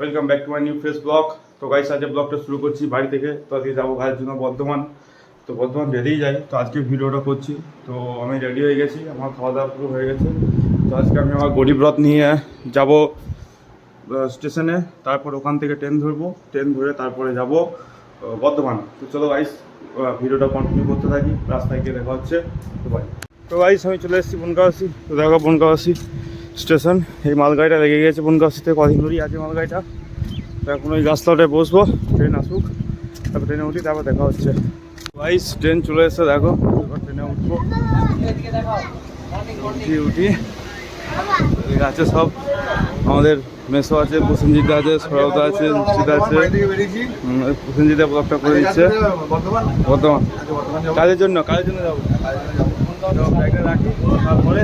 Welcome back to my new face blog তো guys আজকে ব্লগটা শুরু করছি বাড়ি থেকে। তো আজকে যাব কাজের জন্য বর্ধমান। তো বর্ধমান বেরিয়ে যাই। তো আজকে ভিডিওটা করছি। তো আমি রেডি হয়ে গেছি। আমার খাওয়া দাওয়া পুরো হয়ে গেছে। তো আজকে আমি আমার গরিব রথ নিয়ে যাব স্টেশনে তারপর ওখান থেকে ট্রেন ধরবো। ট্রেন ধরে তারপরে যাব বর্ধমান। তো চলো গাইস ভিডিওটা কন্টিনিউ করতে থাকি। রাস্তায় গিয়ে দেখা হচ্ছে। তো বাই তো গাইস আমি চলে এসেছি বনগাঁওয়াসি। তো দেখো বনগাঁওয়াসি। স্টেশন এই মালগাড়িটা লেগে গেছে বনগাঁওয়াসিতে কদিন ধরেই আছে মালগাড়িটা তো এখন ওই গাছতলাটায় বসবো ট্রেন আসুক তারপর ট্রেনে উঠি তারপর দেখা হচ্ছে গাইস ট্রেন চলে এসেছে দেখো এবার ট্রেনে উঠবো উঠি উঠি আছে সব আমাদের মেসো আছে প্রসেনজিৎ আছে সরবদা আছে রুচিত আছে প্রসেনজিৎ ব্লগটা করে দিচ্ছে বর্তমান। কাজের জন্য কাজের জন্য যাব রাখি তারপরে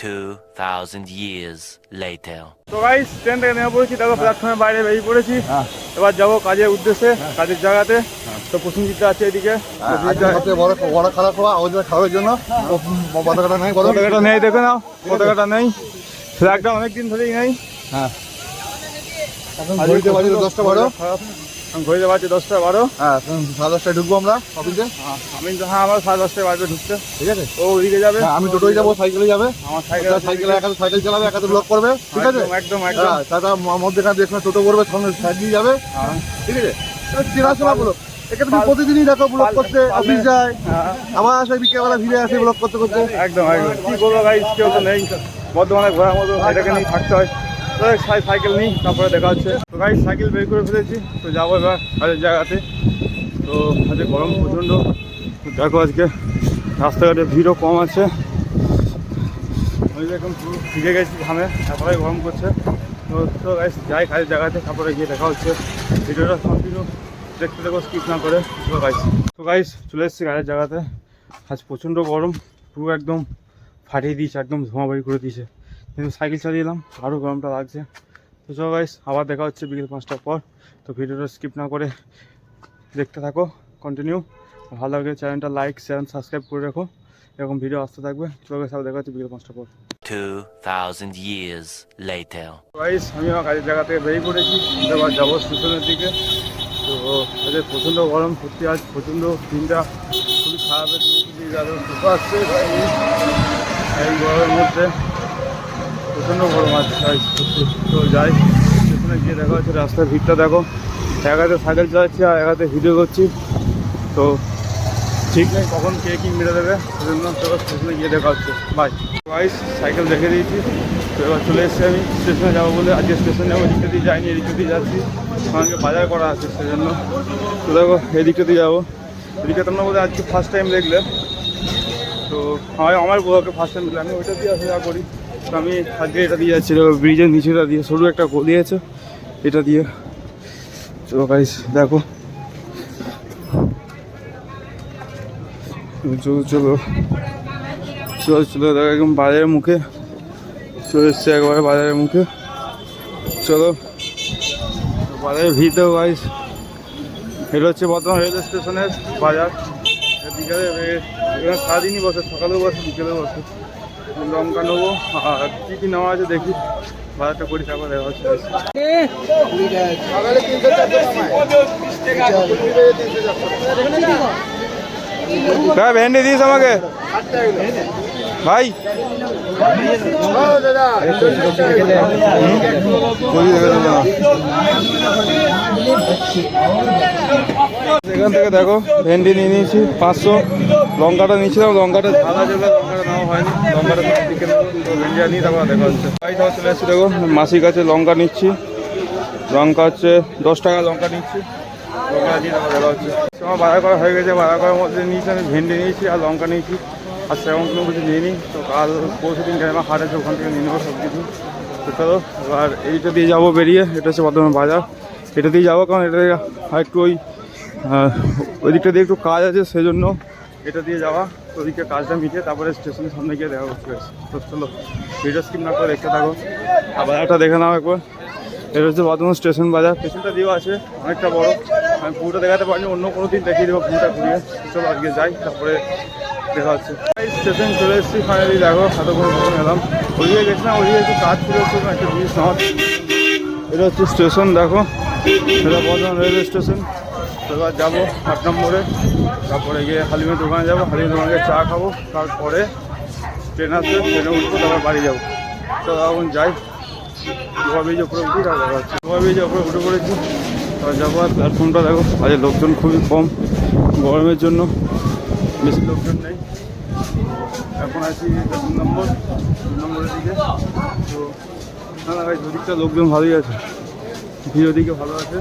2,000 years later. তো গাইস ট্রেন থেকে নেমে পড়েছি দেখো প্ল্যাটফর্মের বাইরে বেরিয়ে পড়েছি। হ্যাঁ। এবার যাব কাজের উদ্দেশ্যে কাজের জায়গাতে। তো প্রসেনজিৎ আছে এদিকে। আজকে বড় বড় খারাপ হওয়া আমাদের খাওয়ার জন্য। পতাকাটা নাই পতাকাটা নেই দেখে নাও পতাকাটা নেই। ফ্ল্যাগটা অনেকদিন ধরেই নেই। হ্যাঁ। দশটা বারো। ঘড়িতে পারছি দশটা বারো। হ্যাঁ সাড়ে দশটায় ঢুকবো আমরা অফিসে হ্যাঁ, আমি হ্যাঁ আমার সাড়ে দশটায় বাজবে ঢুকতে। ঠিক আছে? ও ওদিকে যাবে? হ্যাঁ, আমি টোটোই যাব সাইকেলে যাবে। আমার সাইকেল সাইকেলে এক হাতে সাইকেল চালাবে এক হাতে ব্লক করবে। ঠিক আছে? একদম একদম হ্যাঁ তারপর মধ্যেখানে টোটো করবে সঙ্গে সাইড দিয়ে যাবে। ঠিক আছে? চেনাশোনা ব্লক একে তুমি প্রতিদিনই দেখো ব্লক করতে অফিস যায়। আবার আসে বিকেলবেলা ফিরে আসে ব্লক করতে করতে। একদম একদম। কি করব গাইজ কেউ তো নেই। বর্ধমানে ঘোরার মতো এটাকে নিয়ে থাকতে হয়। সাইকেল নিই, তারপরে দেখা হচ্ছে। তো গাইজ সাইকেল বের করে ফেলেছি, তো যাব এবার কাজের জায়গাতে। তো আজকে গরম প্রচণ্ড। দেখো আজকে রাস্তাঘাটে ভিড়ও কম আছে। এখন পুরো ভিজে গেছি ঘামে তারপরে গরম করছে তো তো গাইজ যাই কাজের জায়গাতে তারপরে গিয়ে দেখা হচ্ছে। ভিডিওটা কন্টিনিউ দেখতে দেখো স্কিপ না করে। তো গাইজ তো গাইজ চলে এসেছি কাজের জায়গাতে। আজ প্রচণ্ড গরম, পুরো একদম ফাটিয়ে দিয়েছে, একদম ধোঁয়াবাড়ি করে দিয়েছে। কিন্তু সাইকেল চালিয়ে এলাম আরও গরমটা লাগছে। তো চলো গাইস আবার দেখা হচ্ছে বিকেল পাঁচটার পর। তো ভিডিওটা স্কিপ না করে দেখতে থাকো কন্টিনিউ ভালো লাগে চ্যানেলটা লাইক শেয়ার সাবস্ক্রাইব করে রাখো। এরকম ভিডিও আসতে থাকবে। চলো গাইস আবার দেখা হচ্ছে বিকেল পাঁচটার পর। 2,000 years later. গাইস আমি আমার কাজের জায়গা থেকে বেরিয়ে পড়েছি এবার যাব স্টেশনের দিকে। তো আজকে প্রচণ্ড গরম সত্যি আজ প্রচণ্ড দিনটা খুবই খারাপের দিকে যাবে আসছে এই গরমের মধ্যে প্রচণ্ড গরম মাছ তো যাই। স্টেশনে গিয়ে দেখা হচ্ছে রাস্তার ভিড়টা, দেখো। এক হাতে সাইকেল চালাচ্ছি আর এক হাতে ভিডিও করছি। তো ঠিক নেই, কখন কে কি মেরে দেবে, সেজন্য স্টেশনে গিয়ে দেখা হচ্ছে। বাই গাইস সাইকেল রেখে দিয়েছি। তো এবার চলে এসেছি আমি স্টেশনে যাব বলে। আজকে স্টেশনে যাব এদিকটা দিয়ে যাইনি, এদিকটা দিয়ে যাচ্ছি। আমাকে বাজার করা আছে সেজন্য। তো দেখো, এদিকটা দিয়ে যাব। এদিকে তোমরা বলে আজকে ফার্স্ট টাইম দেখলে। তো আমার আমার বউকে ফার্স্ট টাইম দেখলে আমি ওইটা দিয়ে আসা করি। আমি আজকে এটা দিয়ে যাচ্ছি ব্রিজের নিচেটা দিয়ে, সরু একটা আছে এটা দিয়ে। চলো গাইস দেখো। চলো চলো। চলো চলো, দেখো একদম বাজারের মুখে। চলে এসছে একবারে বাজারের মুখে। চলো। বাজারে ভিড় দেবো গাইস এটা হচ্ছে বর্তমান রেলওয়ে স্টেশনের বাজার। বিকালে এখানে সারাদিনই বসে, সকালেও বসে, বিকেলেও বসে। লঙ্কা নেব। আর কী কী নেওয়া আছে দেখি। বাজারটা করি, তারপর দেখা হচ্ছে। ভেন্ডি দিস আমাকে। ভাই। এখান থেকে দেখো, ভেন্ডি নিয়ে নিয়েছি, পাঁচশো। লঙ্কাটা নিয়েছিলাম, লঙ্কাটা ঝালা চলে লঙ্কাটা নেওয়া হয়নি। লঙ্কাটা তো ভেন্ডিটা নিয়ে তারপর চলে এসেছি দেখো, মাসির কাছে লঙ্কা নিচ্ছি। লঙ্কা হচ্ছে দশ টাকা, লঙ্কা নিচ্ছি। লঙ্কা নিয়ে তারপর দেখা হচ্ছে। আমার বাজার করা হয়ে গেছে বাজার করার মধ্যে নিয়েছি আমি, ভেন্ডি নিয়েছি আর লঙ্কা নিয়েছি। আর সেরকম কোনো কিছু নিয়ে নিই তো কাল পরশু দিন আমার হাট আছে, ওখান থেকে নিয়ে নেব সব কিছু তো চলো, এবার এইটা দিয়ে যাব বেরিয়ে। এটা হচ্ছে বর্ধমান বাজার। এটা দিয়ে যাব, কারণ এটা আর একটু ওই ওই দিকটা দিয়ে একটু কাজ আছে, সেজন্য এটা দিয়ে যাওয়া, ওদিকে কাজটা মিটিয়ে তারপরে স্টেশনের সামনে গিয়ে দেখা করতে তো চলো ভিডিও স্কিপ না করে দেখতে থাকো। আর বাজারটা দেখে নাও একবার। এটা হচ্ছে বর্ধমান স্টেশন বাজার। স্টেশনটা দিয়েও আছে, অনেকটা বড়। আমি পুরোটা দেখাতে পারিনি, অন্য কোনো দিন দেখিয়ে দেবো পুরোটা ঘুরিয়ে। চলো আজকে যাই, তারপরে দেখা হচ্ছে। স্টেশন চলে এসেছি ফাইনালি দেখো, এতক্ষণ প্রথম এলাম ওদিকে গেছিলাম ওদিকে একটু কাজ ছিল একটু জিনিস নেওয়ার এটা হচ্ছে স্টেশন দেখো। এটা বর্ধমান রেলওয়ে স্টেশন তো এবার যাব আট নম্বরে। তারপরে গিয়ে হালিমের দোকানে যাব, হালিমের দোকানে চা খাব। তারপরে ট্রেন আসবে ট্রেনে উঠবো, তারপর বাড়ি যাব। তো এখন যাই। গোয়া উপরে উঠি, তারপর গোয়া ব্রিজের উপরে উঠে পড়েছি। তারপর যাব আর প্ল্যাটফর্মটা দেখো। আজ লোকজন খুবই কম, গরমের জন্য। বেশি লোকজন নেই। এখন আছি তিন নম্বর তিন নম্বরের দিকে। তো না না ভাই ওদিকটা লোকজন ভালোই আছে। ভিড় ওদিকে ভালো আছে।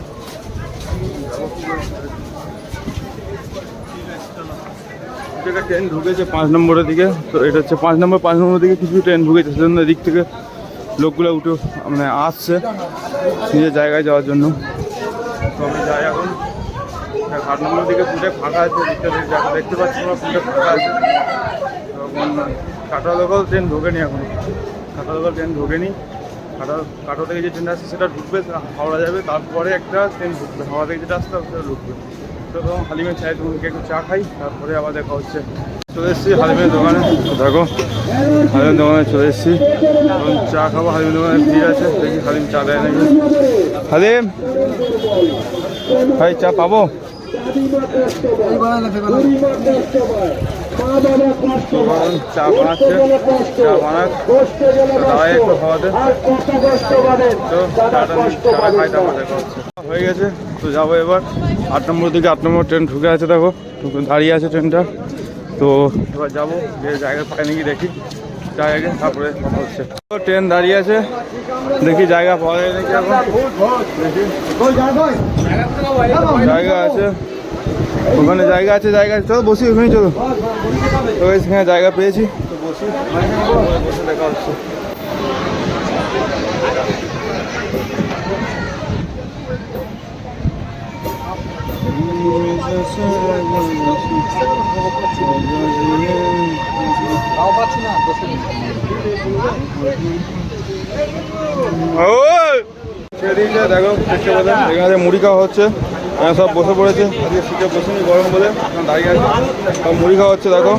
ট্রেন ঢুকেছে পাঁচ নম্বরের দিকে, তো এটা হচ্ছে পাঁচ নম্বর, পাঁচ নম্বরের দিকে কিছু ট্রেন ঢুকেছে, সেজন্য এদিক থেকে লোকগুলো উঠে মানে আসছে, নিজের জায়গায় যাওয়ার জন্য। তো আমি যাই এখন। আট নম্বরের দিকে পুটে ফাঁকা আছে দিকটা দিক দেখতে পাচ্ছি আমরা পুটে ফাঁকা আছে। তখন কাটা লোকাল ট্রেন ঢোকেনি এখন। কাটা লোকাল ট্রেন ঢোকেনি। কাটা কাটা থেকে যে ট্রেন আসছে, সেটা ঢুকবে হাওড়া যাবে, তারপরে একটা ট্রেন ঢুকবে, হাওড়া থেকে যেটা আসছে, সেটা ঢুকবে। তো তখন হালিমের চায় তোমাকে একটু চা খাই, তারপরে আবার দেখা হচ্ছে। চলে এসেছি হালিমের দোকানে। দেখো, হালিমের দোকানে চলে এসেছি। এখন চা খাব, হালিমের দোকানে ভিড় আছে, দেখি হালিম চা দেয় নাকি। হালিম! ভাই, চা পাবো? চা বানাচ্ছে চা বানাক তো একটু খাওয়াতে তো চাটা আমি খাই তারপর দেখা। হচ্ছে হয়ে গেছে তো যাব এবার। আট নম্বর দিকে আট নম্বর ট্রেন ঢুকে আছে দেখো। দাঁড়িয়ে আছে ট্রেনটা। তো এবার যাব যে জায়গা পাই নাকি দেখি। যাই আগে তারপরে কথা হচ্ছে। তো ট্রেন দাঁড়িয়ে আছে দেখি জায়গা পাওয়া যায় নাকি এখন। দেখি জায়গা আছে। ওখানে জায়গা আছে জায়গা আছে। চলো, বসি ওখানে চলো। তো জায়গা পেয়েছি। দেখা হচ্ছে দেখো মুড়ি খাওয়া হচ্ছে। এখানে সব বসে পড়েছে। আজকে শীতে বসেনি গরম বলে। দাঁড়িয়ে আছে। সব মুড়ি খাওয়া হচ্ছে দেখো।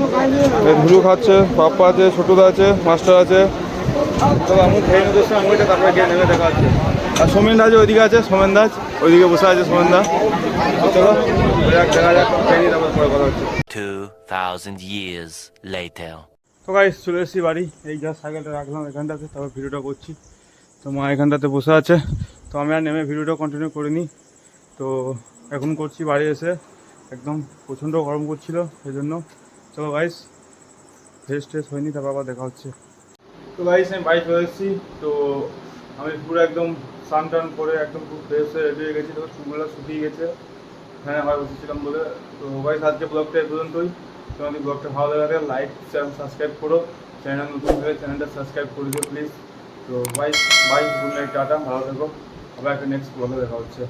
ধুলু খাচ্ছে পাপ্পা আছে ছোটদা আছে মাস্টার আছে। তো আমি খেয়ে নিতে আঙুলটা তারপরে গিয়ে নেমে দেখা হচ্ছে। আর সোমেন দাস ওইদিকে আছে সোমেন দাস ওইদিকে বসে আছে সোমেন দা। তো চলো দেখা যাক খেয়ে তারপরে কথা হচ্ছে। 2,000 years later. তো গাইস চলে এসেছি বাড়ি। এই যা সাইকেলটা রাখলাম এখানটাতে তারপর ভিডিওটা করছি। তো মা এখানটাতে বসে আছে। তো আমি আর নেমে ভিডিওটা কন্টিনিউ করিনি। তো এখন করছি বাড়ি এসে একদম প্রচণ্ড গরম করছিল সেই জন্য চলো গাইস ফ্রেশ ট্রেশ হয়নি, তারপর আবার দেখা হচ্ছে। তো গাইস আমি বাড়ি চলে এসেছি, তো আমি পুরো একদম স্নান টান করে একদম পুরো ফ্রেশ হয়ে রেডি হয়ে গেছি তো চুলগুলো শুকিয়ে গেছে। হ্যাঁ আবার বসেছিলাম বলে। তো গাইস আজকে ব্লগটা এই পর্যন্তই। তোমাদের ব্লগটা ভালো লাগে লাইক চ্যানেল সাবস্ক্রাইব করো। চ্যানেল নতুন হলে চ্যানেলটা সাবস্ক্রাইব করে দিও প্লিজ তো bye bye good night tata, ভালো থেকো। আবার একটা নেক্সট ব্লগে দেখা হচ্ছে।